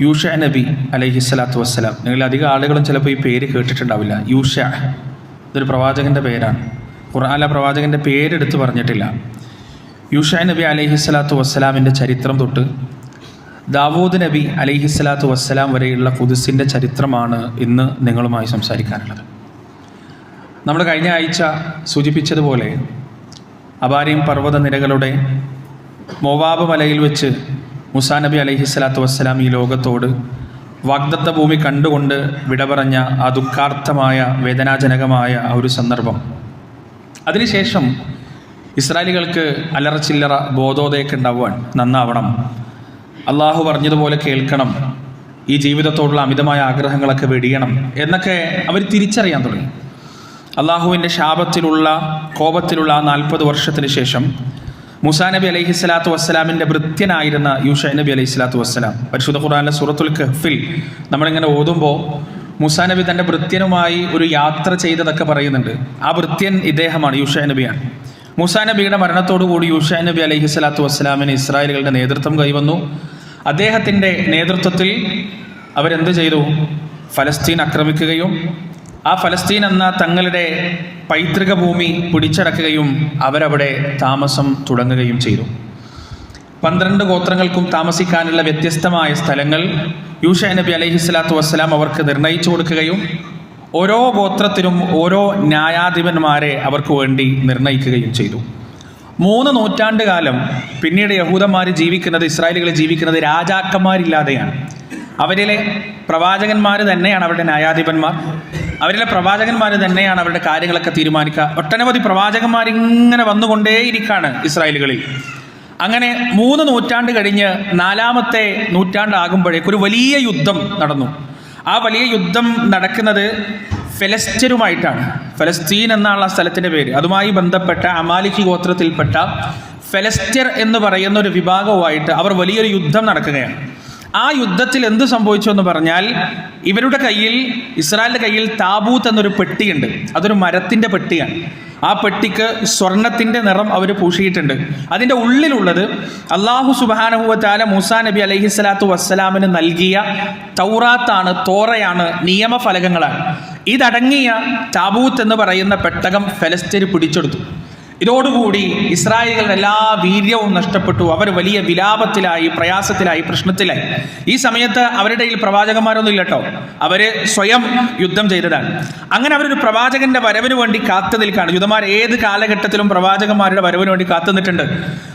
യൂഷ നബി അലൈഹി സ്വലാത്തു വസ്സലാം. നിങ്ങൾ അധികം ആളുകളും ചിലപ്പോൾ ഈ പേര് കേട്ടിട്ടുണ്ടാവില്ല. യൂഷ. ഇതൊരു പ്രവാചകന്റെ പേരാണ്. ഖുർആാല പ്രവാചകന്റെ പേരെടുത്ത് പറഞ്ഞിട്ടില്ല. യൂഷ നബി അലൈഹി സ്വലാത്തു വസ്സലാമിന്റെ ചരിത്രം തൊട്ട് ദാവൂദ് നബി അലൈഹി സ്വലാത്തു വസ്സലാം വരെയുള്ള കുതിസിന്റെ ചരിത്രമാണ് ഇന്ന് നിങ്ങളുമായി സംസാരിക്കാനുള്ളത്. നമ്മൾ കഴിഞ്ഞ ആഴ്ച സൂചിപ്പിച്ചതുപോലെ അബാരിയും പർവത നിരകളുടെ മൊവാബ് മലയിൽ വെച്ച് മുസാ നബി അലൈഹി സ്വലാത്തു വസ്സലാം ഈ ലോകത്തോട് വാഗ്ദത്ത ഭൂമി കണ്ടുകൊണ്ട് വിട പറഞ്ഞ ആ ദുഃഖാർത്ഥമായ വേദനാജനകമായ ആ ഒരു സന്ദർഭം. അതിനുശേഷം ഇസ്രായേലികൾക്ക് അലറച്ചില്ലറ ചില്ലറ ബോധോദയൊക്കെ ഉണ്ടാവുകയാണ് നന്നാവണം. അള്ളാഹു പറഞ്ഞതുപോലെ കേൾക്കണം. ഈ ജീവിതത്തോടുള്ള അമിതമായ ആഗ്രഹങ്ങളൊക്കെ വെടിയണം എന്നൊക്കെ അവർ തിരിച്ചറിയാൻ തുടങ്ങി. അള്ളാഹുവിന്റെ ശാപത്തിലുള്ള കോപത്തിലുള്ള ആ നാൽപ്പത് വർഷത്തിന് ശേഷം മുസാ നബി അലൈഹി സ്വലാത്തു വസ്സലാമിന്റെ വൃത്യനായിരുന്ന യൂഷ നബി അലൈഹി സ്വലാത്തു വസ്സലാം. പരിശുദ്ധ ഖുർആാനിലെ സൂറത്തുൽ കഹ്ഫിൽ നമ്മളിങ്ങനെ ഓതുമ്പോൾ മുസാ നബി തന്റെ വൃത്യനുമായി ഒരു യാത്ര ചെയ്തതൊക്കെ പറയുന്നുണ്ട്. ആ വൃത്യൻ ഇദ്ദേഹമാണ് യൂഷ നബിയാണ്. മുസാ നബിയുടെ മരണത്തോടുകൂടി യൂഷ നബി അലൈഹി സ്വലാത്തു വസ്സലാമിന് ഇസ്രായേലുകളുടെ നേതൃത്വം കൈവന്നു. അദ്ദേഹത്തിന്റെ നേതൃത്വത്തിൽ അവരെന്ത് ചെയ്തു? ഫലസ്തീൻ ആക്രമിക്കുകയും ആ ഫലസ്തീൻ എന്ന തങ്ങളുടെ പൈതൃക ഭൂമി പിടിച്ചടക്കുകയും അവരവിടെ താമസം തുടങ്ങുകയും ചെയ്തു. പന്ത്രണ്ട് ഗോത്രങ്ങൾക്കും താമസിക്കാനുള്ള വ്യത്യസ്തമായ സ്ഥലങ്ങൾ യൂഷ നബി അലൈഹി സ്വലാത്തു വസ്സലാം അവർക്ക് നിർണയിച്ചു കൊടുക്കുകയും ഓരോ ഗോത്രത്തിനും ഓരോ ന്യായാധിപന്മാരെ അവർക്ക് വേണ്ടി നിർണയിക്കുകയും ചെയ്തു. മൂന്ന് നൂറ്റാണ്ട് കാലം പിന്നീട് യഹൂദന്മാർ ജീവിക്കുന്നത് ഇസ്രായേലുകൾ ജീവിക്കുന്നത് രാജാക്കന്മാരില്ലാതെയാണ്. അവരിലെ പ്രവാചകന്മാർ തന്നെയാണ് അവരുടെ ന്യായാധിപന്മാർ. അവരിലെ പ്രവാചകന്മാർ തന്നെയാണ് അവരുടെ കാര്യങ്ങളൊക്കെ തീരുമാനിക്കുക. ഒട്ടനവധി പ്രവാചകന്മാർ ഇങ്ങനെ വന്നുകൊണ്ടേയിരിക്കുകയാണ് ഇസ്രായേലുകളിൽ. അങ്ങനെ മൂന്ന് നൂറ്റാണ്ട് കഴിഞ്ഞ് നാലാമത്തെ നൂറ്റാണ്ടാകുമ്പോഴേക്ക് ഒരു വലിയ യുദ്ധം നടന്നു. ആ വലിയ യുദ്ധം നടക്കുന്നത് ഫെലസ്ത്യരുമായിട്ടാണ് ഫലസ്തീൻ എന്നാണ് ആ സ്ഥലത്തിന്റെ പേര്. അതുമായി ബന്ധപ്പെട്ട അമാലിക്കി ഗോത്രത്തിൽപ്പെട്ട ഫലസ്റ്റർ എന്ന് പറയുന്ന ഒരു വിഭാഗവുമായിട്ട് അവർ വലിയൊരു യുദ്ധം നടക്കുകയാണ്. ആ യുദ്ധത്തിൽ എന്ത് സംഭവിച്ചു എന്ന് പറഞ്ഞാൽ ഇവരുടെ കയ്യിൽ ഇസ്രായേലിന്റെ കയ്യിൽ താബൂത്ത് എന്നൊരു പെട്ടിയുണ്ട്. അതൊരു മരത്തിന്റെ പെട്ടിയാണ്. ആ പെട്ടിക്ക് സ്വർണത്തിന്റെ നിറം അവർ പൂശിയിട്ടുണ്ട്. അതിന്റെ ഉള്ളിലുള്ളത് അള്ളാഹു സുബാനഹുവത്താല മൂസാ നബി അലൈഹി സ്വലാത്തു വസ്സലാമിന് നൽകിയ തൗറാത്താണ് തോറയാണ് നിയമഫലകങ്ങളാണ്. ഇതടങ്ങിയ താബൂത്ത് എന്ന് പറയുന്ന പെട്ടകം ഫലസ്തീന് പിടിച്ചെടുത്തു. ഇതോടുകൂടി ഇസ്രായേലുകളുടെ എല്ലാ വീര്യവും നഷ്ടപ്പെട്ടു. അവർ വലിയ വിലാപത്തിലായി പ്രയാസത്തിലായി പ്രശ്നത്തിലായി. ഈ സമയത്ത് അവരുടെ ഈ പ്രവാചകന്മാരൊന്നും ഇല്ലട്ടോ അവർ സ്വയം യുദ്ധം ചെയ്തതാണ്. അങ്ങനെ അവരൊരു പ്രവാചകന്റെ വരവിന് വേണ്ടി കാത്തു നിൽക്കുകയാണ് യുദ്ധമാർ ഏത് കാലഘട്ടത്തിലും പ്രവാചകന്മാരുടെ വരവിന് വേണ്ടി കാത്തു നിന്നിട്ടുണ്ട്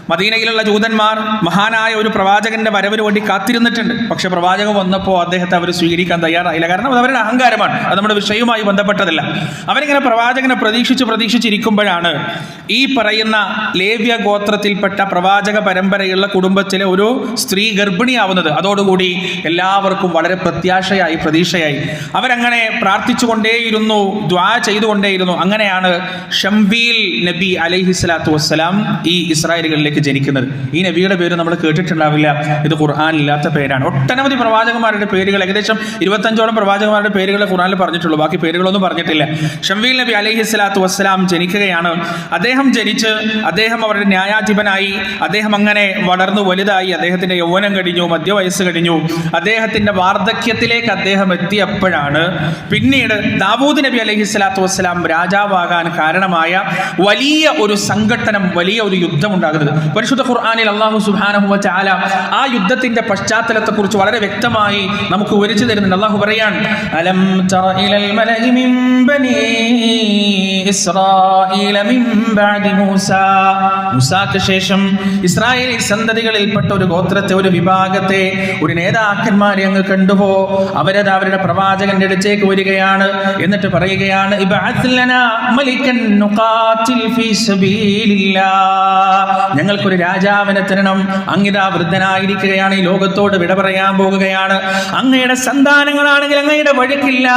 മദീനയിലുള്ള ജൂതന്മാർ മഹാനായ ഒരു പ്രവാചകന്റെ വരവിന് വേണ്ടി കാത്തിരുന്നിട്ടുണ്ട്. പക്ഷെ പ്രവാചകൻ വന്നപ്പോൾ അദ്ദേഹത്തെ അവർ സ്വീകരിക്കാൻ തയ്യാറായില്ല. കാരണം അത് അവരുടെ അഹങ്കാരമാണ്. അത് നമ്മുടെ വിഷയവുമായി ബന്ധപ്പെട്ടതല്ല. അവരിങ്ങനെ പ്രവാചകനെ പ്രതീക്ഷിച്ച് പ്രതീക്ഷിച്ചിരിക്കുമ്പോഴാണ് ഈ പറയുന്ന ലേവ്യ ഗോത്രത്തിൽപ്പെട്ട പ്രവാചക പരമ്പരയുള്ള കുടുംബത്തിലെ ഒരു സ്ത്രീ ഗർഭിണിയാവുന്നത്. അതോടുകൂടി എല്ലാവർക്കും വളരെ പ്രത്യാശയായി പ്രതീക്ഷയായി. അവരങ്ങനെ പ്രാർത്ഥിച്ചുകൊണ്ടേയിരുന്നു ദ്വാ ചെയ്തുകൊണ്ടേയിരുന്നു. അങ്ങനെയാണ് ഷംബീൽ നബി അലൈഹി സ്വലാത്തു വസ്സലാം ഈ ഇസ്രായേലുകളിലേക്ക് ജനിക്കുന്നത്. ഈ നബിയുടെ പേര് നമ്മൾ കേട്ടിട്ടുണ്ടാവില്ല. ഇത് ഖുർആാനില്ലാത്ത പേരാണ്. ഒട്ടനവധി പ്രവാചകന്മാരുടെ പേരുകൾ ഏകദേശം ഇരുപത്തഞ്ചോളം പ്രവാചകന്മാരുടെ പേരുകൾ ഖുർആനിൽ പറഞ്ഞിട്ടുള്ളൂ. ബാക്കി പേരുകളൊന്നും പറഞ്ഞിട്ടില്ല. ഷംവീൽ നബി അലഹി സ്വലാത്തു വസ്സലാം ജനിക്കുകയാണ്. അദ്ദേഹം ജനിച്ച് അദ്ദേഹം അവരുടെ ന്യായാധിപനായി. അദ്ദേഹം അങ്ങനെ വളർന്നു വലുതായി. അദ്ദേഹത്തിന്റെ യൗവനം കഴിഞ്ഞു മധ്യവയസ്സ് കഴിഞ്ഞു. അദ്ദേഹത്തിന്റെ വാർദ്ധക്യത്തിലേക്ക് അദ്ദേഹം എത്തിയപ്പോഴാണ് പിന്നീട് ദാവൂദ് നബി അലഹി സ്വലാത്തു വസ്സലാം രാജാവാകാൻ കാരണമായ വലിയ ഒരു സംഘട്ടനം വലിയ ഒരു യുദ്ധം ഉണ്ടാകുന്നത്. പരിശുദ്ധ ഖുർആാനിൽ അള്ളാഹു സുബാനഹു വചാല ആ യുദ്ധത്തിന്റെ പശ്ചാത്തലത്തെക്കുറിച്ച് വളരെ വ്യക്തമായി നമുക്ക് വിവരിച്ചു തരുന്നുണ്ട്. അള്ളാഹു പറയാൻ അലം മൂസാക്ക് ശേഷം ഇസ്രായേലി സന്തതികളിൽപ്പെട്ട ഒരു ഗോത്രത്തെ ഒരു വിഭാഗത്തെ ഒരു നേതാക്കന്മാരെ അങ്ങ് കണ്ടുപോ അവരത് അവരുടെ പ്രവാചകന്റെ അടുത്തേക്ക് വരികയാണ്. എന്നിട്ട് പറയുകയാണ് ഇബ്അത്ത് നിങ്ങൾക്കൊരു രാജാവിനെ തരണം. അങ്ങിതാ വൃദ്ധനായിരിക്കുകയാണ്. ഈ ലോകത്തോട് വിട പറയാൻ പോകുകയാണ്. അങ്ങയുടെ സന്താനങ്ങളാണെങ്കിൽ അങ്ങയുടെ വഴിക്കില്ല.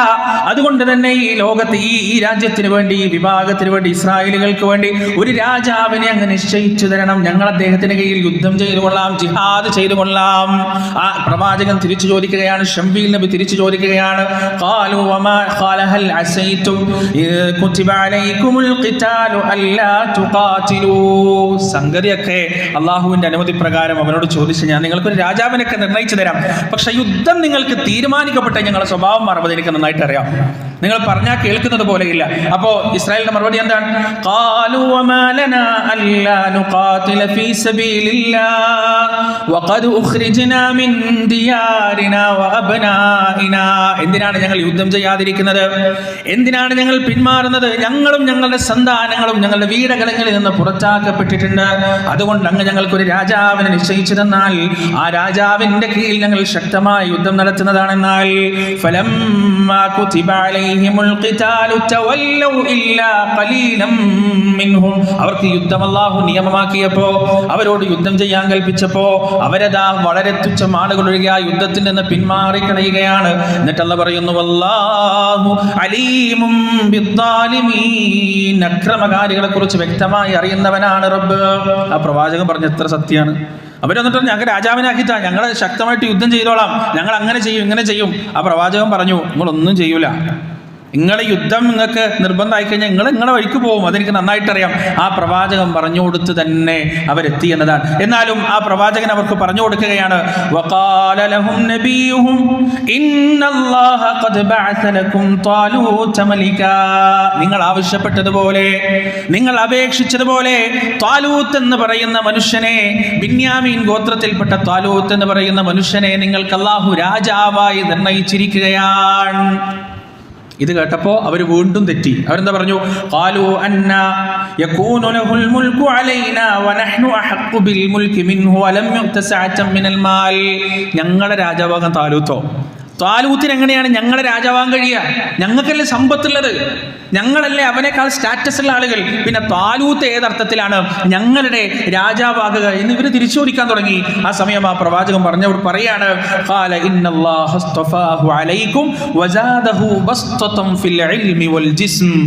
അതുകൊണ്ട് തന്നെ ഈ ലോകത്ത് ഈ ഈ രാജ്യത്തിന് വേണ്ടി ഈ വിഭാഗത്തിന് വേണ്ടി ഇസ്രായേലുകൾക്ക് വേണ്ടി ഒരു രാജാവിനെ അങ്ങ് നിശ്ചയിച്ചു തരണം. ഞങ്ങൾ അദ്ദേഹത്തിന് കീഴിൽ യുദ്ധം ചെയ്തു കൊള്ളാം ജിഹാദ് ചെയ്തു കൊള്ളാം. ആ പ്രവാചകൻ തിരിച്ചു ചോദിക്കുകയാണ്. ഷംബീൽ നബി തിരിച്ചു ചോദിക്കുകയാണ്. സംഗതിയൊക്കെ സമയത്തൊക്കെ അള്ളാഹുവിന്റെ അനുമതി പ്രകാരം അവനോട് ചോദിച്ച് ഞാൻ നിങ്ങൾക്കൊരു രാജാവിനൊക്കെ നിർണയിച്ചു തരാം പക്ഷെ യുദ്ധം നിങ്ങൾക്ക് തീരുമാനിക്കപ്പെട്ട ഞങ്ങളുടെ സ്വഭാവം മാറുമ്പോൾ എനിക്ക് നന്നായിട്ട് അറിയാം നിങ്ങൾ പറഞ്ഞാൽ കേൾക്കുന്നത് പോലെയില്ല അപ്പോ ഇസ്രായേലിന്റെ മറുപടി എന്താണ് قالوا وما لنا ألا نقاتل في سبيل الله وقد أخرجنا من ديارنا وأبنائنا എന്തിനാണ് ഞങ്ങൾ യുദ്ധം ചെയ്യാതിരിക്കുന്നത് എന്തിനാണ് ഞങ്ങൾ പിന്മാറുന്നത് ഞങ്ങളും ഞങ്ങളുടെ സന്താനങ്ങളും ഞങ്ങളുടെ വീടകലങ്ങളിൽ നിന്ന് പുറത്താക്കപ്പെട്ടിട്ടുണ്ട് അതുകൊണ്ട് അങ്ങ് ഞങ്ങൾക്കൊരു രാജാവിനെ നിശ്ചയിച്ചിരുന്നാൽ ആ രാജാവിന്റെ കീഴിൽ ഞങ്ങൾ ശക്തമായ യുദ്ധം നടത്തുന്നതാണെന്നാൽ ഫലം അവർക്ക് യുദ്ധം അള്ളാഹു നിയമമാക്കിയപ്പോ അവരോട് യുദ്ധം ചെയ്യാൻ കൽപ്പിച്ചപ്പോ അവരതാ വളരെ തുച്ഛം ഒഴുകി ആ യുദ്ധത്തിൽ നിന്ന് പിന്മാറി കളയുകയാണ് എന്നിട്ടല്ല പറയുന്നു വല്ലാഹു അലീമും അക്രമകാരികളെ കുറിച്ച് വ്യക്തമായി അറിയുന്നവനാണ് റബ്ബ്. പ്രവാചകൻ പറഞ്ഞ എത്ര സത്യമാണ് അവർ അവരെന്നിട്ട് ഞങ്ങൾ രാജാവിനാക്കിയിട്ടാ ഞങ്ങൾ ശക്തമായിട്ട് യുദ്ധം ചെയ്തോളാം ഞങ്ങൾ അങ്ങനെ ചെയ്യും ഇങ്ങനെ ചെയ്യും. ആ പ്രവാചകൻ പറഞ്ഞു നിങ്ങളൊന്നും ചെയ്യൂല. നിങ്ങളെ യുദ്ധം നിങ്ങൾക്ക് നിർബന്ധമായി കഴിഞ്ഞാൽ നിങ്ങൾ നിങ്ങളെ വഴിക്ക് പോകും. അതെനിക്ക് നന്നായിട്ട് അറിയാം ആ പ്രവാചകൻ പറഞ്ഞു കൊടുത്ത് തന്നെ അവരെത്തി എന്നതാണ്. എന്നാലും ആ പ്രവാചകൻ അവർക്ക് പറഞ്ഞു കൊടുക്കുകയാണ് നിങ്ങൾ ആവശ്യപ്പെട്ടതുപോലെ നിങ്ങൾ അപേക്ഷിച്ചതുപോലെ താലൂത്ത് എന്ന് പറയുന്ന മനുഷ്യനെ ബിന്യാമീൻ ഗോത്രത്തിൽപ്പെട്ട താലൂത്ത് എന്ന് പറയുന്ന മനുഷ്യനെ നിങ്ങൾക്ക് അള്ളാഹു രാജാവായി നിർണയിച്ചിരിക്കുകയാണ്. ഇത് കേട്ടപ്പോൾ അവർ വീണ്ടും തെറ്റി. അവരെന്താ പറഞ്ഞു? ഞങ്ങളുടെ രാജാവാകാൻ താലൂത്തോ? താലൂത്തിന് എങ്ങനെയാണ് ഞങ്ങളെ രാജാവാൻ കഴിയുക? ഞങ്ങൾക്കല്ലേ സമ്പത്തുള്ളത്? ഞങ്ങളല്ലേ അവനേക്കാൾ സ്റ്റാറ്റസ് ഉള്ള ആളുകൾ? പിന്നെ താലൂത്ത് ഏതർത്ഥത്തിലാണ് ഞങ്ങളുടെ രാജാവാകുക എന്ന് ഇവർ തിരിച്ചു ചോദിക്കാൻ തുടങ്ങി. ആ സമയം ആ പ്രവാചകൻ പറഞ്ഞവർ പറയാണ്.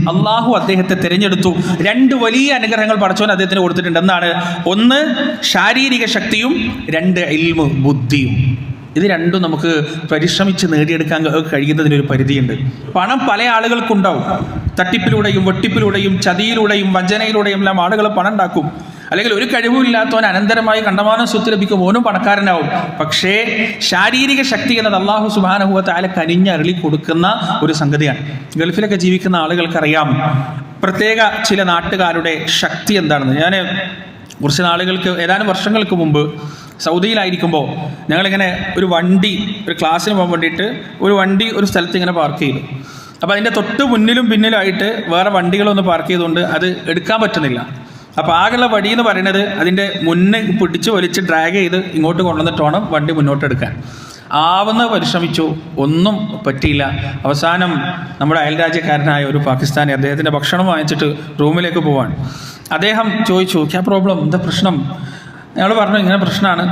അള്ളാഹു അദ്ദേഹത്തെ തിരഞ്ഞെടുത്തു. രണ്ട് വലിയ അനുഗ്രഹങ്ങൾ പഠിച്ചവൻ അദ്ദേഹത്തിന് കൊടുത്തിട്ടുണ്ട്. എന്നാണ് ഒന്ന് ശാരീരിക ശക്തിയും രണ്ട് ഇൽമു ബുദ്ധിയും. ഇത് രണ്ടും നമുക്ക് പരിശ്രമിച്ച് നേടിയെടുക്കാൻ കഴിയുന്നതിന് ഒരു പരിധിയുണ്ട്. പണം പല ആളുകൾക്കുണ്ടാവും. തട്ടിപ്പിലൂടെയും വെട്ടിപ്പിലൂടെയും ചതിയിലൂടെയും വഞ്ചനയിലൂടെയും എല്ലാം ആളുകൾ പണം ഉണ്ടാക്കും. അല്ലെങ്കിൽ ഒരു കഴിവുമില്ലാത്തവൻ അനന്തരമായി കണ്ടമാനം സ്വത്ത് ലഭിക്കും ഓനും പണക്കാരനാവും. പക്ഷേ ശാരീരിക ശക്തി എന്നത് അള്ളാഹു സുബാനഹുവത്ത് ആലെ കനിഞ്ഞരളി കൊടുക്കുന്ന ഒരു സംഗതിയാണ്. ഗൾഫിലൊക്കെ ജീവിക്കുന്ന ആളുകൾക്കറിയാം പ്രത്യേക ചില നാട്ടുകാരുടെ ശക്തി എന്താണെന്ന്. ഞാൻ കുറച്ച് നാളുകൾക്ക് ഏതാനും വർഷങ്ങൾക്ക് മുമ്പ് സൗദിയിലായിരിക്കുമ്പോൾ ഞങ്ങളിങ്ങനെ ഒരു വണ്ടി ഒരു ക്ലാസ്സിന് പോകാൻ വേണ്ടിയിട്ട് ഒരു വണ്ടി ഒരു സ്ഥലത്ത് ഇങ്ങനെ പാർക്ക് ചെയ്തു. അപ്പോൾ അതിന്റെ തൊട്ട് മുന്നിലും പിന്നിലുമായിട്ട് വേറെ വണ്ടികളൊന്ന് പാർക്ക് ചെയ്തുകൊണ്ട് അത് എടുക്കാൻ പറ്റുന്നില്ല. അപ്പോൾ ആകെയുള്ള വടി എന്ന് പറയുന്നത് അതിന്റെ മുന്നേ പിടിച്ച് വലിച്ച് ഡ്രാഗ് ചെയ്ത് ഇങ്ങോട്ട് കൊണ്ടുവന്നിട്ട് വേണം വണ്ടി മുന്നോട്ട് എടുക്കാൻ. ആവുന്ന പരിശ്രമിച്ചു ഒന്നും പറ്റിയില്ല. അവസാനം നമ്മുടെ അയൽരാജ്യക്കാരനായ ഒരു പാകിസ്ഥാനി അദ്ദേഹത്തിന്റെ ഭക്ഷണം വാങ്ങിച്ചിട്ട് റൂമിലേക്ക് പോവാണ്. അദ്ദേഹം ചോദിച്ചു ക്യാ പ്രോബ്ലം എന്താ പ്രശ്നം? ഞങ്ങൾ പറഞ്ഞു ഇങ്ങനെ പ്രശ്നമാണ്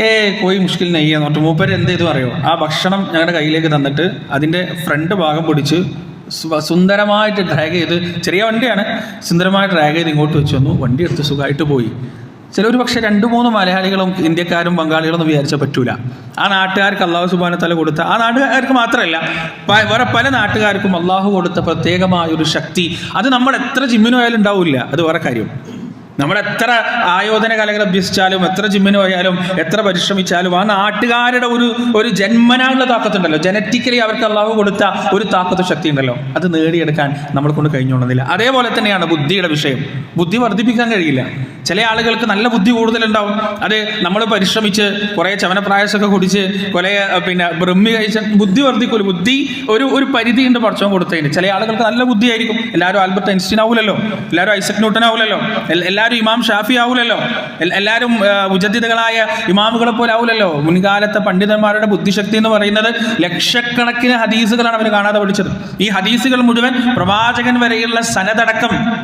ഏ കോയി മുഷ്കിൽ നെയ്യ എന്നിട്ട് മൂപ്പര് എന്ത് ചെയ്തു അറിയോ? ആ ഭക്ഷണം ഞങ്ങളുടെ കയ്യിലേക്ക് തന്നിട്ട് അതിന്റെ ഫ്രണ്ട് ഭാഗം പൊടിച്ച് സുന്ദരമായിട്ട് ഡ്രാഗ് ചെയ്ത് ചെറിയ വണ്ടിയാണ് സുന്ദരമായിട്ട് ഡ്രാഗ് ചെയ്ത് ഇങ്ങോട്ട് വെച്ച് വന്നു വണ്ടി എടുത്ത് സുഖമായിട്ട് പോയി. ചിലർ പക്ഷേ രണ്ട് മൂന്ന് മലയാളികളും ഇന്ത്യക്കാരും ബംഗാളികളും ഒന്നും വിചാരിച്ചാൽ പറ്റൂല. ആ നാട്ടുകാർക്ക് അള്ളാഹു സുബാന തല കൊടുത്ത ആ നാട്ടുകാർക്ക് മാത്രമല്ല വേറെ പല നാട്ടുകാർക്കും അള്ളാഹു കൊടുത്ത പ്രത്യേകമായ ഒരു ശക്തി. അത് നമ്മൾ എത്ര ജിമ്മിനോയാലും ഉണ്ടാവില്ല. അത് വേറെ കാര്യം. നമ്മൾ എത്ര ആയോധന കലകൾ അഭ്യസിച്ചാലും എത്ര ജിമ്മിന് പോയാലും എത്ര പരിശ്രമിച്ചാലും ആ നാട്ടുകാരുടെ ഒരു ഒരു ജന്മനാനുള്ള താക്കത്തുണ്ടല്ലോ. ജനറ്റിക്കലി അവർക്ക് അള്ളാഹു കൊടുത്ത ഒരു താക്കത്ത് ശക്തി ഉണ്ടല്ലോ അത് നേടിയെടുക്കാൻ നമ്മൾ കൊണ്ട് കഴിഞ്ഞോളുന്നില്ല. അതേപോലെ തന്നെയാണ് ബുദ്ധിയുടെ വിഷയം. ബുദ്ധി വർദ്ധിപ്പിക്കാൻ കഴിയില്ല. ചില ആളുകൾക്ക് നല്ല ബുദ്ധി കൂടുതലുണ്ടാവും. അത് നമ്മൾ പരിശ്രമിച്ച് കുറേ ചവനപ്രായസൊക്കെ കുടിച്ച് കുറേ പിന്നെ ബ്രഹ്മി കഴിച്ച ബുദ്ധി വർദ്ധിക്കൂല. ബുദ്ധി ഒരു ഒരു പരിധി ഉണ്ട് പഠിച്ചോ കൊടുത്തതിന്. ചില ആളുകൾക്ക് നല്ല ബുദ്ധിയായിരിക്കും. എല്ലാവരും ആൽബർട്ട് ഐൻസ്റ്റീൻ ആവൂലല്ലോ. എല്ലാവരും ഐസക് ന്യൂട്ടൻ ആവൂലല്ലോ. എൽ- എല്ലാവരും ഇമാം ഷാഫി ആവൂലല്ലോ. എല്ലാവരും മുജദ്ദിദുകളായ ഇമാമുകളെ പോലെ ആവൂലല്ലോ. മുൻകാലത്തെ പണ്ഡിതന്മാരുടെ ബുദ്ധിശക്തി എന്ന് പറയുന്നത് ലക്ഷക്കണക്കിന് ഹദീസുകളാണ് അവർ കാണാതെ പഠിച്ചത്. ഈ ഹദീസുകൾ മുഴുവൻ പ്രവാചകൻ വരെയുള്ള സനതടക്കം.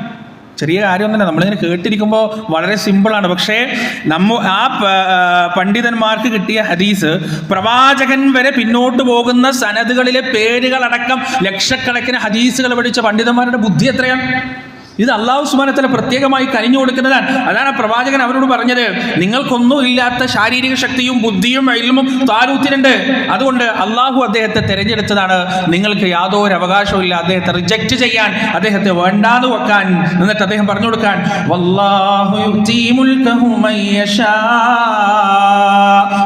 ചെറിയ കാര്യമൊന്നുമില്ല. നമ്മളിങ്ങനെ കേട്ടിരിക്കുമ്പോൾ വളരെ സിമ്പിളാണ്. പക്ഷേ നമ്മ ആ, പണ്ഡിതന്മാർക്ക് കിട്ടിയ ഹദീസ് പ്രവാചകൻ വരെ പിന്നോട്ട് പോകുന്ന സനദുകളിലെ പേരുകളടക്കം ലക്ഷക്കണക്കിന് ഹദീസുകൾ പഠിച്ച പണ്ഡിതന്മാരുടെ ബുദ്ധി എത്രയാണ്? ഇത് അള്ളാഹു സുബാനത്തിലെ പ്രത്യേകമായി കനിഞ്ഞു കൊടുക്കുന്നതാണ്. അതാണ് പ്രവാചകൻ അവരോട് പറഞ്ഞത്. നിങ്ങൾക്കൊന്നും ഇല്ലാത്ത ശാരീരിക ശക്തിയും ബുദ്ധിയും എൽമും താലൂത്തിനുണ്ട്. അതുകൊണ്ട് അള്ളാഹു അദ്ദേഹത്തെ തിരഞ്ഞെടുത്തതാണ്. നിങ്ങൾക്ക് യാതൊരു അവകാശവും ഇല്ല. അദ്ദേഹത്തെ റിജക്റ്റ് ചെയ്യാൻ അദ്ദേഹത്തെ വേണ്ടാന്ന് വെക്കാൻ എന്നിട്ട് അദ്ദേഹം പറഞ്ഞു കൊടുക്കാൻ.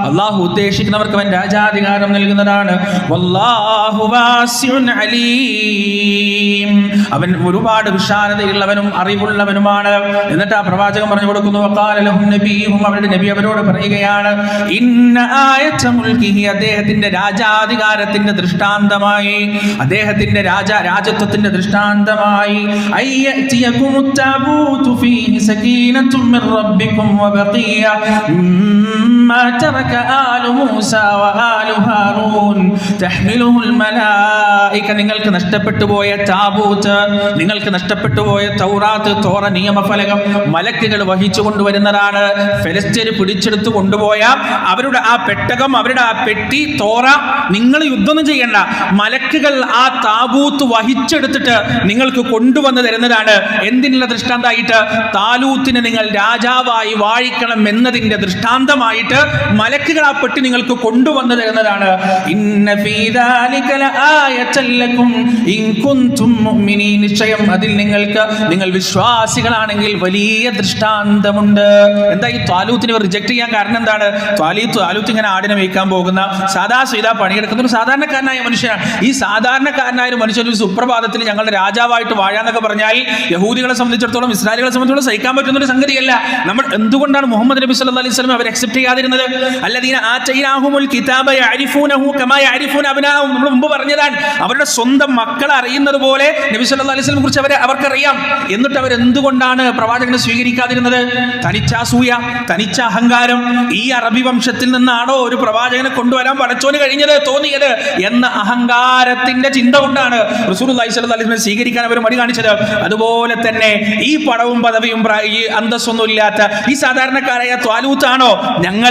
അള്ളാഹു ഉദ്ദേശിക്കുന്നവർക്ക് അവൻ രാജാധികാരം നൽകുന്നതാണ്. അവൻ ഒരുപാട് വിശാലതയുള്ളവനും അറിവുള്ളവനുമാണ്. എന്നിട്ട് ആ പ്രവാചകൻ പറഞ്ഞു കൊടുക്കുന്നു അവരുടെ നബി അവരോട് പറയുകയാണ് ഇന്ന ആയത്ത മുൽക്കിഹി അദ്ദേഹത്തിന്റെ രാജാധികാരത്തിന്റെ ദൃഷ്ടാന്തമായി അദ്ദേഹത്തിന്റെ രാജ രാജത്വത്തിന്റെ ദൃഷ്ടാന്തമായി. സകീനത്തും مما ترك آل موسى وآل هارون تحمله الملائكة നിങ്ങൾക്ക് നഷ്ടപ്പെട്ടു പോയ താബൂത്ത് നിങ്ങൾക്ക് നഷ്ടപ്പെട്ടു പോയ തൗറാത്ത് തോറ നിയമഫലകം മലക്കുകൾ വഹിച്ചു കൊണ്ടുവരുന്നതാണ് ഫെലസ്തീന് പിടിച്ചെടുത്ത് കൊണ്ടുപോയ അവരുടെ ആ പെട്ടകം അവരുടെ ആ പെട്ടി തോറ നിങ്ങൾ യുദ്ധമൊന്നും ചെയ്യണ്ട മലക്കുകൾ ആ താബൂത്ത് വഹിച്ചെടുത്തിട്ട് നിങ്ങൾക്ക് കൊണ്ടുവന്ന് തരുന്നതാണ് എന്തിനുള്ള ദൃഷ്ടാന്തമായിട്ട് താലൂത്തിന് നിങ്ങൾ രാജാവായി വാഴിക്കണം എന്നതിന്റെ ദൃഷ്ടാന്തമായിട്ട് മലക്കുകൾ ആ പെട്ടി നിങ്ങൾക്ക് കൊണ്ടുവന്നു തരുന്നതാണ് നിശ്ചയം അതിൽ നിങ്ങൾക്ക് നിങ്ങൾ വിശ്വാസികളാണെങ്കിൽ വലിയ ദൃഷ്ടാന്തമുണ്ട്. എന്താ ഈ താലൂത്തിനെ റിജക്ട് ചെയ്യാൻ കാരണം എന്താണ്? താലൂത്ത് ഇങ്ങനെ ആടിനെ വയ്ക്കാൻ പോകുന്ന സാധാ സീതാ പണിയെടുക്കുന്ന ഒരു സാധാരണക്കാരനായ മനുഷ്യനാണ്. ഈ സാധാരണക്കാരനായ ഒരു മനുഷ്യൻ ഒരു സുപ്രഭാതത്തിൽ ഞങ്ങളുടെ രാജാവായിട്ട് വാഴാന്നൊക്കെ പറഞ്ഞാൽ യഹൂദികളെ സംബന്ധിച്ചിടത്തോളം ഇസ്രായേലികളെ സംബന്ധിച്ചിടത്തോളം സഹിക്കാൻ പറ്റുന്ന ഒരു സംഗതിയല്ല. നമ്മൾ എന്തുകൊണ്ടാണ് മുഹമ്മദ് നബി സല്ലാ അലൈഹി സ്വലം അക്സെപ്റ്റ് ചെയ്യാതിരുന്നത്? അല്ലദീന ആതൈനാഹുമുൽ കിതാബ യഅരിഫൂനഹു കമാ യഅരിഫൂന മുമ്പ് പറഞ്ഞതാണ് അവരുടെ സ്വന്തം മക്കളെ അറിയുന്നത് പോലെ നബി അലൈഹി വസല്ലം കുറിച്ച് അവരെ അവർക്കറിയാം. എന്നിട്ട് അവർ എന്തുകൊണ്ടാണ് പ്രവാചകനെ സ്വീകരിക്കാതിരുന്നത്? തനിച്ച അസൂയ തനിച്ച അഹങ്കാരം ഈ അറബി വംശത്തിൽ നിന്നാണോ ഒരു പ്രവാചകനെ കൊണ്ടുവരാൻ പടച്ചോന് കഴിഞ്ഞത് തോന്നിയത് എന്ന അഹങ്കാരത്തിന്റെ ചിന്ത കൊണ്ടാണ് റസൂൽ അലൈഹി സ്വീകരിക്കാൻ അവർ മടി കാണിച്ചത്. അതുപോലെ തന്നെ ഈ പടവും പദവിയും ഈ അന്തസ്സൊന്നും ഇല്ലാത്ത ഈ സാധാരണക്കാരായ ത്വാലൂത്താണോ?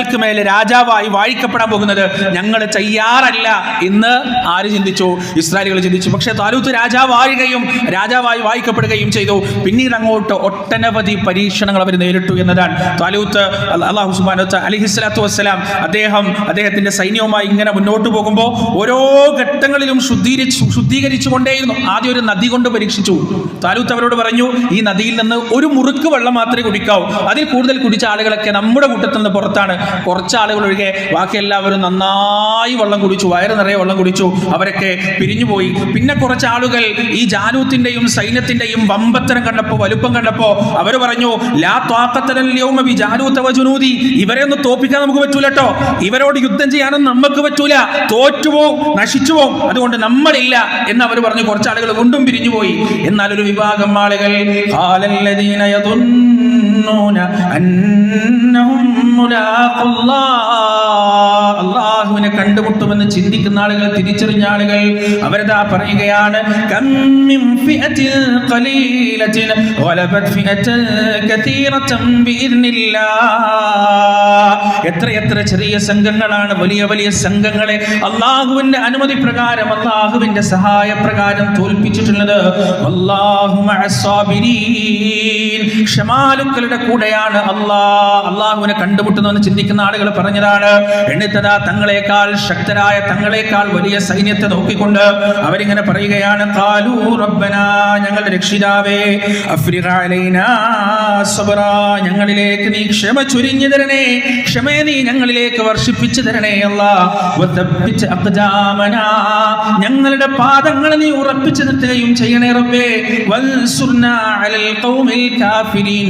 ഞങ്ങൾക്ക് മേലെ രാജാവായി വാഴിക്കപ്പെടാൻ പോകുന്നത് ഞങ്ങൾ തയ്യാറല്ല എന്ന് ആര് ചിന്തിച്ചു? ഇസ്രായേലുകൾ ചിന്തിച്ചു. പക്ഷെ താലൂത്ത് രാജാവാഴുകയും രാജാവായി വായിക്കപ്പെടുകയും ചെയ്തു. പിന്നീട് അങ്ങോട്ട് ഒട്ടനവധി പരീക്ഷണങ്ങൾ അവർ നേരിട്ടു എന്നതാണ്. താലൂത്ത് അള്ളാഹു സുബാനത്ത് അലിഹിസ്ലാത്തു വസ്സലാം അദ്ദേഹം അദ്ദേഹത്തിന്റെ സൈന്യവുമായി ഇങ്ങനെ മുന്നോട്ട് പോകുമ്പോൾ ഓരോ ഘട്ടങ്ങളിലും ശുദ്ധീകരിച്ചു ശുദ്ധീകരിച്ചു കൊണ്ടേയിരുന്നു ആദ്യം ഒരു നദി കൊണ്ട് പരീക്ഷിച്ചു. താലൂത്ത് അവരോട് പറഞ്ഞു ഈ നദിയിൽ നിന്ന് ഒരു മുറുക്ക് വെള്ളം മാത്രമേ കുടിക്കാവൂ. അതിൽ കൂടുതൽ കുടിച്ച ആളുകളൊക്കെ നമ്മുടെ കൂട്ടത്തിൽ നിന്ന് പുറത്താണ്. കുറച്ച് ആളുകൾ ഒഴികെ ബാക്കി എല്ലാവരും നന്നായി വെള്ളം കുടിച്ചു വയറ് നിറയെ വെള്ളം കുടിച്ചു അവരൊക്കെ പിരിഞ്ഞുപോയി. പിന്നെ കുറച്ച് ആളുകൾ ഈ ജാനൂത്തിന്റെയും സൈന്യത്തിന്റെയും വമ്പത്തരം കണ്ടപ്പോ വലുപ്പം കണ്ടപ്പോ അവർ പറഞ്ഞു ലാ ഇവരെ ഒന്ന് തോപ്പിക്കാൻ നമുക്ക് പറ്റൂല കേട്ടോ ഇവരോട് യുദ്ധം ചെയ്യാനൊന്നും നമുക്ക് പറ്റൂല. തോറ്റുപോകും നശിച്ചുപോകും അതുകൊണ്ട് നമ്മളില്ല എന്ന് അവർ പറഞ്ഞു. കുറച്ച് ആളുകൾ വീണ്ടും പിരിഞ്ഞുപോയി. എന്നാൽ ഒരു വിഭാഗം ആളുകൾ يظنون أنهم ملاقوا الله. അള്ളാഹുവിനെ കണ്ടുമുട്ടുമെന്ന് ചിന്തിക്കുന്ന ആളുകൾ തിരിച്ചറിഞ്ഞ ആളുകൾ അവരതാ പറയുകയാണ് എത്ര എത്ര ചെറിയ സംഘങ്ങളാണ് വലിയ വലിയ സംഘങ്ങളെ അള്ളാഹുവിന്റെ അനുമതി പ്രകാരം അള്ളാഹുവിന്റെ സഹായ പ്രകാരം തോൽപ്പിച്ചിട്ടുള്ളത് ക്ഷമാലുക്കളുടെ കൂടെയാണ് അള്ളാഹ് അള്ളാഹുവിനെ കണ്ടുമുട്ടുന്നുവെന്ന് ചിന്തിക്കുന്ന ആളുകൾ പറഞ്ഞതാണ് എന്നിട്ടതാ തങ്ങളെക്കാൾ ശക്തരായ തങ്ങളെക്കാൾ വലിയ സൈന്യത്തെ നോക്കിക്കൊണ്ട് അവരിങ്ങനെ പറയുകയാണ് കാലു റബ്ബന ഞങ്ങളുടെ രക്ഷിതാവേ ഞങ്ങളിലേക്ക് നീ ക്ഷമ ചുരിഞ്ഞു തരണേ ക്ഷമയെ നീ ഞങ്ങളിലേക്ക് വർഷിപ്പിച്ചു തരണേ അല്ല ഞങ്ങളുടെ പാദങ്ങൾ നീ ഉറപ്പിച്ചു നിർത്തുകയും ചെയ്യണേ റബ്ബേ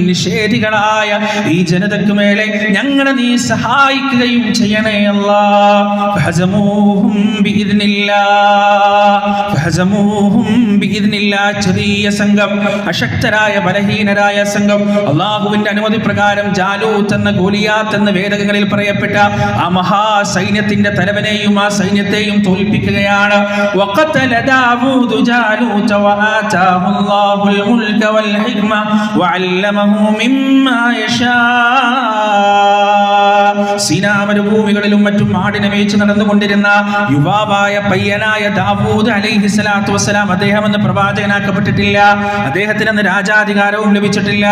നിഷേധികളായ ഈ ജനതയ്ക്ക് മേലെ ഞങ്ങളെ നീ സഹായിക്കുകയും ചെയ്യണേ അല്ലാ. فهزموهم بإذن الله. فهزموهم بإذن الله. ചെറിയ സംഘം അശക്തരായ ബലഹീനരായ സംഘം. അള്ളാഹുവിന്റെ അനുമതി പ്രകാരം ജാലൂത്ത് എന്ന ഗോലിയാത്ത് എന്ന വേദകങ്ങളിൽ പറയപ്പെട്ട ആ മഹാസൈന്യത്തിന്റെ തലവനെയും ആ സൈന്യത്തെയും തോൽപ്പിക്കുകയാണ്. وعلمه മിമ്മാ യശാ. സീനാ മരുഭൂമികളിലും മറ്റും ആടിനെ മേയിച്ച് നടന്നുകൊണ്ടിരുന്ന യുവാവായ പയ്യനായ ദാവൂദ് അലൈഹി സ്വലാത്തു വസ്സലാം അദ്ദേഹം എന്ന് പ്രവാചകനാക്കപ്പെട്ടിട്ടില്ല. അദ്ദേഹത്തിന് അന്ന് രാജാധികാരവും ലഭിച്ചിട്ടില്ല.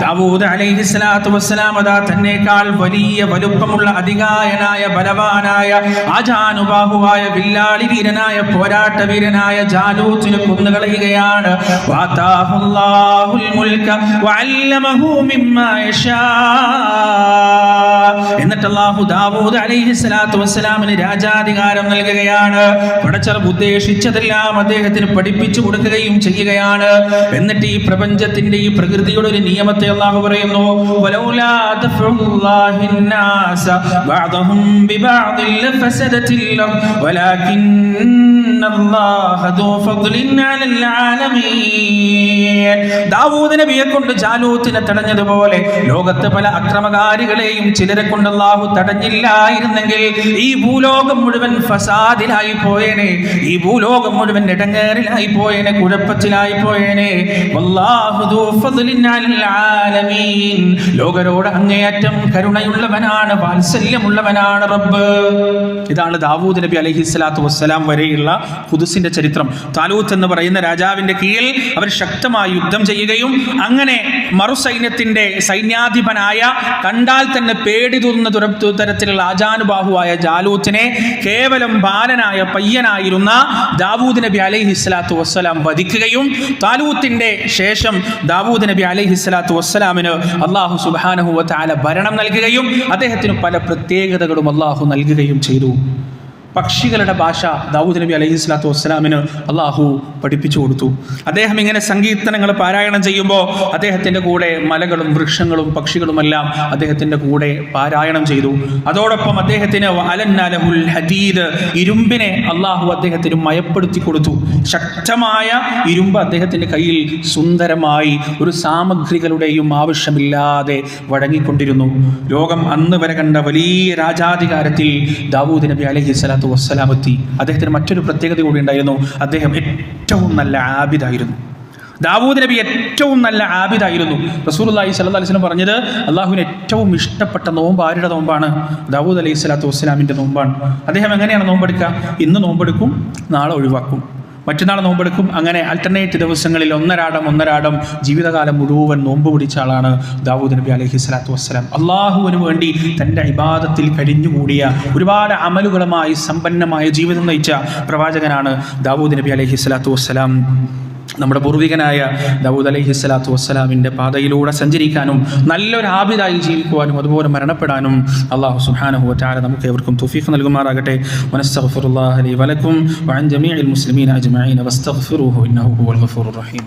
ദാവൂദ് അലൈഹി സ്വലാത്തു വസ്സലാം അതാ തന്നെക്കാൾ വലിയ വലുപ്പമുള്ള അധികായനായ ബലവാനായ ആജാനുബാഹുവായ വില്ലാളി വീരനായ പോരാട്ട വീരനായ ജാലൂത്തിനെ കൊന്നുകളയുകയാണ്. എന്നിട്ട് അള്ളാഹു ദാവൂദ് അലൈഹി സ്വലാത്തു വസ്സലാമിന് രാജാധികാരം നൽകുകയാണ്. പടച്ചർ ഉദ്ദേശിച്ചതെല്ലാം അദ്ദേഹത്തിന് പഠിപ്പിച്ചു കൊടുക്കുകയും ചെയ്യുകയാണ്. എന്നിട്ട് ഈ പ്രപഞ്ചത്തിന്റെ ഈ പ്രകൃതിയുടെ ഒരു നിയമത്തെ അള്ളാഹു പറയുന്നു ദാവൂദ് നബിയെ കൊണ്ട് ജാലൂത്തിനെ തടഞ്ഞതുപോലെ ലോകത്ത് പല അക്രമകാരികളെയും ചിലരെ കൊണ്ടുള്ള അള്ളാഹു തടഞ്ഞില്ലായിരുന്നെങ്കിൽ ഈ ഭൂലോകം മുഴുവൻ ഫസാദിലായി പോയേനെ. ഈ ഭൂലോകം മുഴുവൻ ഇടങ്ങേറിലായി പോയേനെ കുഴപ്പത്തിലായി പോയേനെ. ലോകരോട് അങ്ങേയറ്റം കരുണയുള്ളവനാണ് വാത്സല്യമുള്ളവനാണ് റബ്ബ്. ഇതാണ് ദാവൂദ് നബി അലൈഹി സ്വലാത്തു വസ്സലാം വരെയുള്ള ഹുദുസിന്റെ ചരിത്രം. താലൂത്ത് എന്ന് പറയുന്ന രാജാവിന്റെ കീഴിൽ അവർ ശക്തമായി യുദ്ധം ചെയ്യുകയും അങ്ങനെ മറുസൈന്യത്തിന്റെ സൈന്യാധിപനായ കണ്ടാൽ തന്നെ പേടി തോന്നുന്ന തുര- തരത്തിലുള്ള ആജാനുബാഹുവായ ജാലൂത്തിനെ കേവലം ബാലനായ പയ്യനായിരുന്ന ദാവൂദ് നബി അലൈഹി സ്വലാത്തു വസ്സലാം വധിക്കുകയും താലൂത്തിന്റെ ശേഷം ദാവൂദ് നബി അലൈഹി സ്വലാത്തു വസ്സലാമിന് അള്ളാഹു സുബാനഹുവ താല ഭരണം നൽകുകയും അദ്ദേഹത്തിന് പല പ്രത്യേകതകളും അള്ളാഹു നൽകുകയും ചെയ്തു. പക്ഷികളുടെ ഭാഷ ദാവൂദ് നബി അലൈഹി സ്വലാത്തു വസ്സലാമിന് അള്ളാഹു പഠിപ്പിച്ചു കൊടുത്തു. അദ്ദേഹം ഇങ്ങനെ സംഗീതനങ്ങൾ പാരായണം ചെയ്യുമ്പോൾ അദ്ദേഹത്തിന്റെ കൂടെ മലകളും വൃക്ഷങ്ങളും പക്ഷികളുമെല്ലാം അദ്ദേഹത്തിന്റെ കൂടെ പാരായണം ചെയ്തു. അതോടൊപ്പം അദ്ദേഹത്തിന് അലന്നലഹുൽ ഹദീദ് ഇരുമ്പിനെ അള്ളാഹു അദ്ദേഹത്തിന് മയപ്പെടുത്തി കൊടുത്തു. ശക്തമായ ഇരുമ്പ് അദ്ദേഹത്തിന്റെ കയ്യിൽ സുന്ദരമായി ഒരു സാമഗ്രികളുടെയും ആവശ്യമില്ലാതെ വഴങ്ങിക്കൊണ്ടിരുന്നു. ലോകം അന്ന് വരെ കണ്ട വലിയ രാജാധികാരത്തിൽ ദാവൂദ് നബി അലഹി സ്വലാത്തു വസ്സലാം എത്തി. അദ്ദേഹത്തിന് മറ്റൊരു പ്രത്യേകത കൂടി ഉണ്ടായിരുന്നു. അദ്ദേഹം ഏറ്റവും നല്ല ആബിദായിരുന്നു. ദാവൂദ് നബി ഏറ്റവും നല്ല ആബിദായിരുന്നു. സ്വല്ലല്ലാഹി അലൈഹി വസല്ലം പറഞ്ഞത് അള്ളാഹുവിന് ഏറ്റവും ഇഷ്ടപ്പെട്ട നോമ്പ് ആരുടെ നോമ്പാണ്? ദാവൂദ് അലൈഹി സ്വലാത്തു വസ്സലാമിന്റെ നോമ്പാണ്. അദ്ദേഹം എങ്ങനെയാണ് നോമ്പെടുക്കുക? ഇന്ന് നോമ്പെടുക്കും നാളെ ഒഴിവാക്കും. മറ്റന്നാൾ നോമ്പെടുക്കും. അങ്ങനെ അൾട്ടർനേറ്റ് ദിവസങ്ങളിൽ ഒന്നരാടം ഒന്നരാടം ജീവിതകാലം മുഴുവൻ നോമ്പ് പിടിച്ച ആളാണ് ദാവൂദ് നബി അലഹി സ്വലാത്തു വസ്സലാം. അള്ളാഹുവിന് വേണ്ടി തന്റെ ഇബാദത്തിൽ കഴിഞ്ഞുകൂടിയ ഒരുപാട് അമലുകളുമായി സമ്പന്നമായ ജീവിതം നയിച്ച പ്രവാചകനാണ് ദാവൂദ് നബി അലഹി സ്വലാത്തു വസ്സലാം. നമ്മുടെ പൂർവികനായ ദാവൂദ് അലൈഹി സ്വലാത്തു വസ്സലാമിന്റെ പാതയിലൂടെ സഞ്ചരിക്കാനും നല്ലൊരു ആബിദായി ജീവിക്കുവാനും അതുപോലെ മരണപ്പെടാനും അള്ളാഹു സുബ്ഹാനഹു വതആല നമുക്ക് ഏവർക്കും തൗഫീഖ് നൽകുമാറാകട്ടെ. മനസ്സഫുറുല്ലാഹലി വലക്കും വഅൻ ജമീഇൽ മുസ്ലിമീന അജ്മഈന വസ്തഗ്ഫിറുഹു ഇന്നഹു ഹുവൽ റഹീം.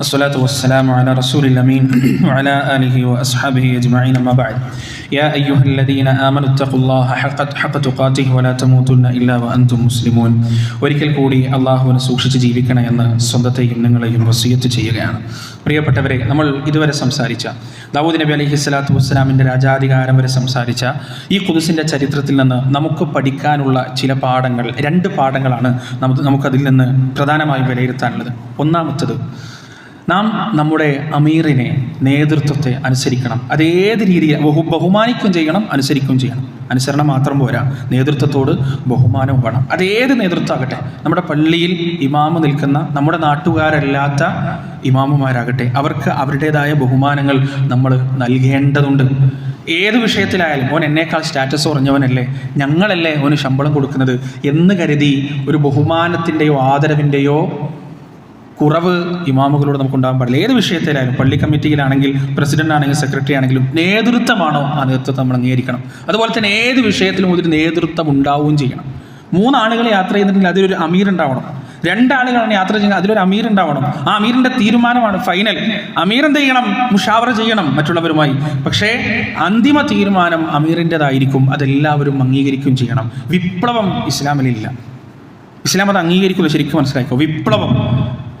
الصلاة والسلام على رسول الأمين وعلى آله وأصحابه أجمعين أما بعد يا أيها الذين آمنوا اتقوا الله حق حق تقاته ولا تموتن إلا وأنتم مسلمون ഒരിക്കൽ കൂടി അള്ളാഹുവിനെ സൂക്ഷിച്ച് ജീവിക്കണം എന്ന് സ്വന്തത്തെയും നിങ്ങളെയും വസീയത്ത് ചെയ്യുകയാണ് പ്രിയപ്പെട്ടവരെ നമ്മൾ ഇതുവരെ സംസാരിച്ച ദാവൂദ് നബി അലൈഹി സ്വലാത്തു വസ്സലാമിൻ്റെ രാജാധികാരം വരെ സംസാരിച്ച ഈ കുതിസിൻ്റെ ചരിത്രത്തിൽ നിന്ന് നമുക്ക് പഠിക്കാനുള്ള ചില പാഠങ്ങൾ രണ്ട് പാഠങ്ങളാണ് നമുക്ക് നമുക്കതിൽ നിന്ന് പ്രധാനമായും വിലയിരുത്താനുള്ളത് ഒന്നാമത്തത് നാം നമ്മുടെ അമീറിനെ നേതൃത്വത്തെ അനുസരിക്കണം. അത് ഏത് രീതിയിൽ ബഹു ബഹുമാനിക്കുകയും ചെയ്യണം അനുസരിക്കുകയും ചെയ്യണം. അനുസരണം മാത്രം പോരാ. നേതൃത്വത്തോട് ബഹുമാനവും വേണം. അത് ഏത് നേതൃത്വമാകട്ടെ? നമ്മുടെ പള്ളിയിൽ ഇമാമ് നിൽക്കുന്ന നമ്മുടെ നാട്ടുകാരല്ലാത്ത ഇമാമുമാരാകട്ടെ അവർക്ക് അവരുടേതായ ബഹുമാനങ്ങൾ നമ്മൾ നൽകേണ്ടതുണ്ട്. ഏത് വിഷയത്തിലായാലും ഓൻ എന്നേക്കാൾ സ്റ്റാറ്റസ് കുറഞ്ഞവനല്ലേ ഞങ്ങളല്ലേ ഓന് ശമ്പളം കൊടുക്കുന്നത് എന്ന് കരുതി ഒരു ബഹുമാനത്തിന്റെയോ ആദരവിന്റെയോ കുറവ് ഇമാമുകളോട് നമുക്ക് ഉണ്ടാകാൻ പാടില്ല. ഏത് വിഷയത്തിലായാലും പള്ളി കമ്മിറ്റിയിലാണെങ്കിൽ പ്രസിഡന്റ് ആണെങ്കിലും സെക്രട്ടറി ആണെങ്കിലും നേതൃത്വമാണോ ആ നേതൃത്വം നമ്മൾ അംഗീകരിക്കണം. അതുപോലെ തന്നെ ഏത് വിഷയത്തിലും ഒരു നേതൃത്വം ഉണ്ടാവുകയും ചെയ്യണം. മൂന്നാളുകൾ യാത്ര ചെയ്യുന്നുണ്ടെങ്കിൽ അതിലൊരു അമീർ ഉണ്ടാവണം. രണ്ടാളുകളാണ് യാത്ര ചെയ്യുന്നത് അതിലൊരു അമീർ ഉണ്ടാവണം. ആ അമീറിന്റെ തീരുമാനമാണ് ഫൈനൽ. അമീർ എന്ത് ചെയ്യണം? മുഷാവറ ചെയ്യണം മറ്റുള്ളവരുമായി. പക്ഷേ അന്തിമ തീരുമാനം അമീറിന്റെതായിരിക്കും അതെല്ലാവരും അംഗീകരിക്കുകയും ചെയ്യണം. വിപ്ലവം ഇസ്ലാമിലില്ല. ഇസ്ലാം അത് അംഗീകരിക്കില്ല ശരിക്കും മനസ്സിലാക്കുക വിപ്ലവം.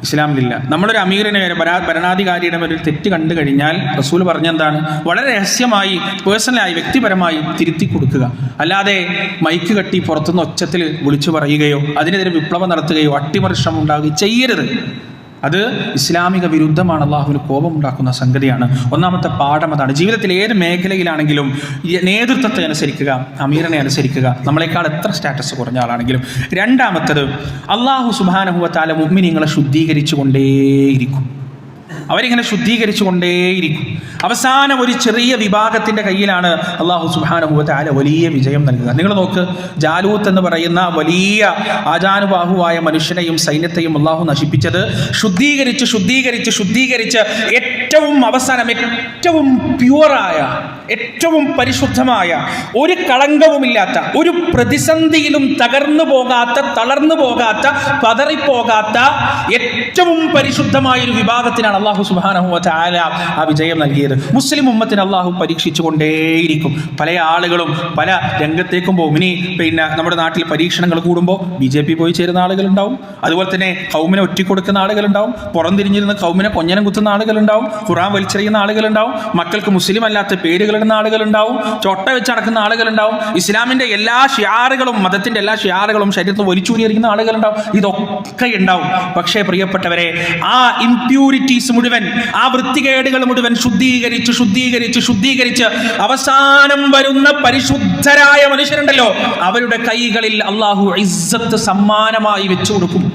ഇസ്ലാമിലില്ല. നമ്മളൊരു അമീറിനെ ഭരാ ഭരണാധികാരിയുടെ ഒരു തെറ്റ് കണ്ടു കഴിഞ്ഞാൽ റസൂൽ പറഞ്ഞെന്താണ്? വളരെ രഹസ്യമായി പേഴ്സണലായി വ്യക്തിപരമായി തിരുത്തി കൊടുക്കുക. അല്ലാതെ മൈക്ക് കെട്ടി പുറത്തുനിന്ന് ഒച്ചത്തിൽ വിളിച്ചു പറയുകയോ അതിനെതിരെ വിപ്ലവം നടത്തുകയോ അട്ടിമറിഷം ഉണ്ടാവുകയോ ചെയ്യരുത്. അത് ഇസ്ലാമിക വിരുദ്ധമാണ്. അള്ളാഹുവിന് കോപമുണ്ടാക്കുന്ന സംഗതിയാണ്. ഒന്നാമത്തെ പാഠം അതാണ്. ജീവിതത്തിൽ ഏത് മേഖലയിലാണെങ്കിലും നേതൃത്വത്തെ അനുസരിക്കുക അമീറിനെ അനുസരിക്കുക നമ്മളെക്കാൾ എത്ര സ്റ്റാറ്റസ് കുറഞ്ഞ ആളാണെങ്കിലും. രണ്ടാമത്തത് അള്ളാഹു സുബാനഹുവത്താല മുമ്മിനിങ്ങളെ ശുദ്ധീകരിച്ചു കൊണ്ടേയിരിക്കും അവരിങ്ങനെ ശുദ്ധീകരിച്ചു കൊണ്ടേയിരിക്കും അവസാനം ഒരു ചെറിയ വിഭാഗത്തിന്റെ കയ്യിലാണ് അള്ളാഹു സുബാനുഭവത്താല വലിയ വിജയം നൽകുക നിങ്ങൾ നോക്ക് ജാലൂത്ത് എന്ന് പറയുന്ന വലിയ ആജാനുബാഹുവായ മനുഷ്യനെയും സൈന്യത്തെയും അള്ളാഹു നശിപ്പിച്ചത് ശുദ്ധീകരിച്ച് ശുദ്ധീകരിച്ച് ശുദ്ധീകരിച്ച് ഏറ്റവും അവസാനം ഏറ്റവും പ്യുവറായ ഏറ്റവും പരിശുദ്ധമായ ഒരു കളങ്കവുമില്ലാത്ത ഒരു പ്രതിസന്ധിയിലും തകർന്നു പോകാത്ത തളർന്നു പോകാത്ത പതറിപ്പോകാത്ത ഏറ്റവും പരിശുദ്ധമായ ഒരു വിഭാഗത്തിനാണ് അള്ളാഹു സുബാനഹു ചാല ആ വിജയം നൽകിയത്. മുസ്ലിം ഉമ്മത്തിന് അള്ളാഹു പരീക്ഷിച്ചുകൊണ്ടേയിരിക്കും. പല ആളുകളും പല രംഗത്തേക്കും പോകും. ഇനി പിന്നെ നമ്മുടെ നാട്ടിൽ പരീക്ഷണങ്ങൾ കൂടുമ്പോൾ ബി ജെ പി പോയി ചേരുന്ന ആളുകളുണ്ടാവും. അതുപോലെ തന്നെ കൗമിനെ ഒറ്റിക്കൊടുക്കുന്ന ആളുകളുണ്ടാവും. പുറം തിരിഞ്ഞിരുന്ന കൗമിനെ കൊഞ്ഞനം കുത്തുന്ന ആളുകളുണ്ടാവും. ഖുറാൻ വലിച്ചെറിയുന്ന ആളുകളുണ്ടാവും. മക്കൾക്ക് മുസ്ലിം അല്ലാത്ത പേരുകളിടുന്ന ആളുകളുണ്ടാവും. ചൊട്ട വെച്ചടക്കുന്ന ആളുകളുണ്ടാവും. ഇസ്ലാമിന്റെ എല്ലാ ഷിയാറുകളും മതത്തിന്റെ എല്ലാ ഷിയാറുകളും ശരീരത്തിൽ വലിച്ചൂരിയിരിക്കുന്ന ആളുകളുണ്ടാവും. ഇതൊക്കെ ഉണ്ടാവും. പക്ഷേ പ്രിയപ്പെട്ടവരെ ആ ഇംപ്യൂരിറ്റീസ് മുഴുവൻ ആ വൃത്തികേടുകൾ മുഴുവൻ ശുദ്ധീകരിച്ച് ശുദ്ധീകരിച്ച് ശുദ്ധീകരിച്ച് അവസാനം വരുന്ന പരിശുദ്ധരായ മനുഷ്യരുണ്ടല്ലോ അവരുടെ കൈകളിൽ അള്ളാഹു ഇസ്സത്ത് സമ്മാനമായി വെച്ചു കൊടുക്കും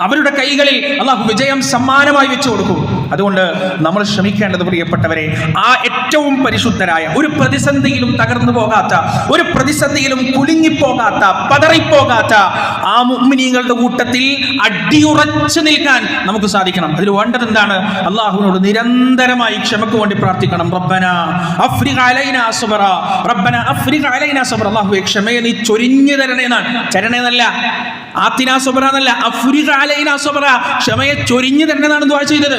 അവരുടെ കൈകളിൽ അള്ളാഹു വിജയം സമ്മാനമായി വെച്ചു കൊടുക്കും അതുകൊണ്ട് നമ്മൾ ശ്രമിക്കേണ്ടത് പ്രിയപ്പെട്ടവരെ ആ ഏറ്റവും പരിശുദ്ധരായ ഒരു പ്രതിസന്ധിയിലും തകർന്നു പോകാത്ത ഒരു പ്രതിസന്ധിയിലും കുലുങ്ങിപ്പോകാത്ത പതറിപ്പോകാത്ത ആ മുമ്മിനീങ്ങളുടെ കൂട്ടത്തിൽ അടിയുറച്ചു നിൽക്കാൻ നമുക്ക് സാധിക്കണം. അതിൽ വേണ്ടത് എന്താണ്? അള്ളാഹുവിനോട് നിരന്തരമായി ക്ഷമക്ക് വേണ്ടി പ്രാർത്ഥിക്കണം. റബ്ബന അഫ്രിഖ റബ്ബന അഫ്രിഖ ക്ഷമയെ നീ ചൊരിഞ്ഞു തരണേ എന്നാണ്. ചരണേന്നല്ല ആത്തിനാ എന്നല്ല അഫ്രിഖ ക്ഷമയെ ചൊരിഞ്ഞു തരണേന്നാണ് ദുആ ചെയ്തത്.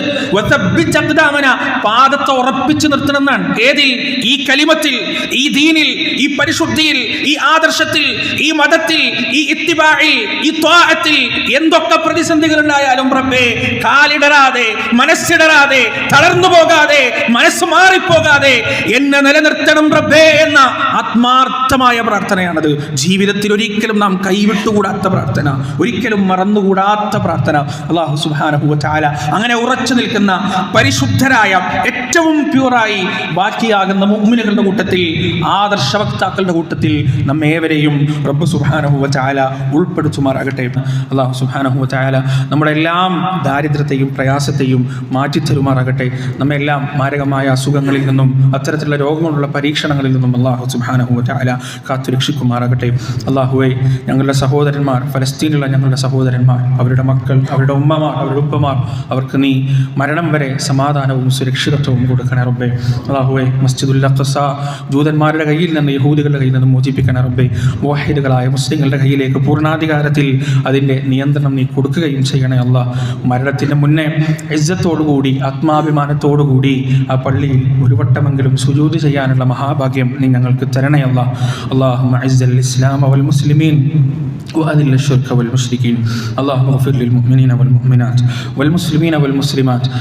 പാദത്തെ ഉറപ്പിച്ചു നിർത്തണമെന്നാണ്. ഏതിൽ? ഈ കലിമത്തിൽ ഈ ദീനിൽ ഈ പരിശുദ്ധിയിൽ ഈ ആദർശത്തിൽ ഈ മതത്തിൽ ഈ ഇത്തിബാഴിൽ ഈ ത്വാഹത്തിൽ എന്തൊക്കെ പ്രതിസന്ധികൾ ഉണ്ടായാലും റബ്ബേ കാലിടരാതെ മനസ്സിടരാതെ തളർന്നു പോകാതെ മനസ്സ് മാറിപ്പോകാതെ എന്നെ നിലനിർത്തണം റബ്ബേ എന്ന ആത്മാർത്ഥമായ പ്രാർത്ഥനയാണത്. ജീവിതത്തിൽ ഒരിക്കലും നാം കൈവിട്ടുകൂടാത്ത പ്രാർത്ഥന ഒരിക്കലും മറന്നുകൂടാത്ത പ്രാർത്ഥന. അള്ളാഹു സുബാനഹുവ ചാല അങ്ങനെ ഉറച്ചു നിൽക്കുന്ന പരിശുദ്ധരായ ഏറ്റവും പ്യൂറായി ബാക്കിയാകുന്ന മുമ്മിനുകളുടെ കൂട്ടത്തിൽ ആദർശ വക്താക്കളുടെ കൂട്ടത്തിൽ നമ്മേവരെയും റബ്ബ് സുഹാനഹുവ ചായാല ഉൾപ്പെടുത്തുമാറാകട്ടെ അള്ളാഹു സുഹാനഹുവ ചായാല നമ്മുടെ എല്ലാം ദാരിദ്ര്യത്തെയും പ്രയാസത്തെയും മാറ്റിത്തരുമാറാകട്ടെ. നമ്മെല്ലാം മാരകമായ അസുഖങ്ങളിൽ നിന്നും അത്തരത്തിലുള്ള രോഗങ്ങളുള്ള പരീക്ഷണങ്ങളിൽ നിന്നും അള്ളാഹു സുഹാനഹുവ ചായാല കാത്തുരക്ഷിക്കുമാറാകട്ടെ അള്ളാഹുവെ ഞങ്ങളുടെ സഹോദരന്മാർ ഫലസ്തീനിലുള്ള ഞങ്ങളുടെ സഹോദരന്മാർ അവരുടെ മക്കൾ അവരുടെ ഉമ്മമാർ അവരുടെ ഉപ്പമാർ അവർക്ക് നീ മരണം വരെ സമാധാനവും സുരക്ഷിതത്വവും കൊടുക്കണേ റബ്ബേ അള്ളാഹുവെ മസ്ജിദുൽ അഖസ ജൂതന്മാരുടെ കയ്യിൽ നിന്ന് യഹൂദികളുടെ കയ്യിൽ നിന്ന് മോചിപ്പിക്കണേ റബ്ബേ മോഹിദുകളായ മുസ്ലിങ്ങളുടെ കയ്യിലേക്ക് പൂർണ്ണാധികാരത്തിൽ അതിൻ്റെ നിയന്ത്രണം നീ കൊടുക്കുകയും ചെയ്യണേ അല്ല മരണത്തിന് മുന്നേ ഇജ്ജത്തോടുകൂടി ആത്മാഭിമാനത്തോടുകൂടി ആ പള്ളിയിൽ ഒരു വട്ടമെങ്കിലും സുജൂത് ചെയ്യാനുള്ള മഹാഭാഗ്യം നീ ഞങ്ങൾക്ക് തരണേ അല്ല അള്ളാഹു ഇസ്ലാം അവൽ മുസ്ലിമീൻ وأذل الشرك والمشركين اللهم اغفر للمؤمنين والمؤمنات والمسلمين والمسلمات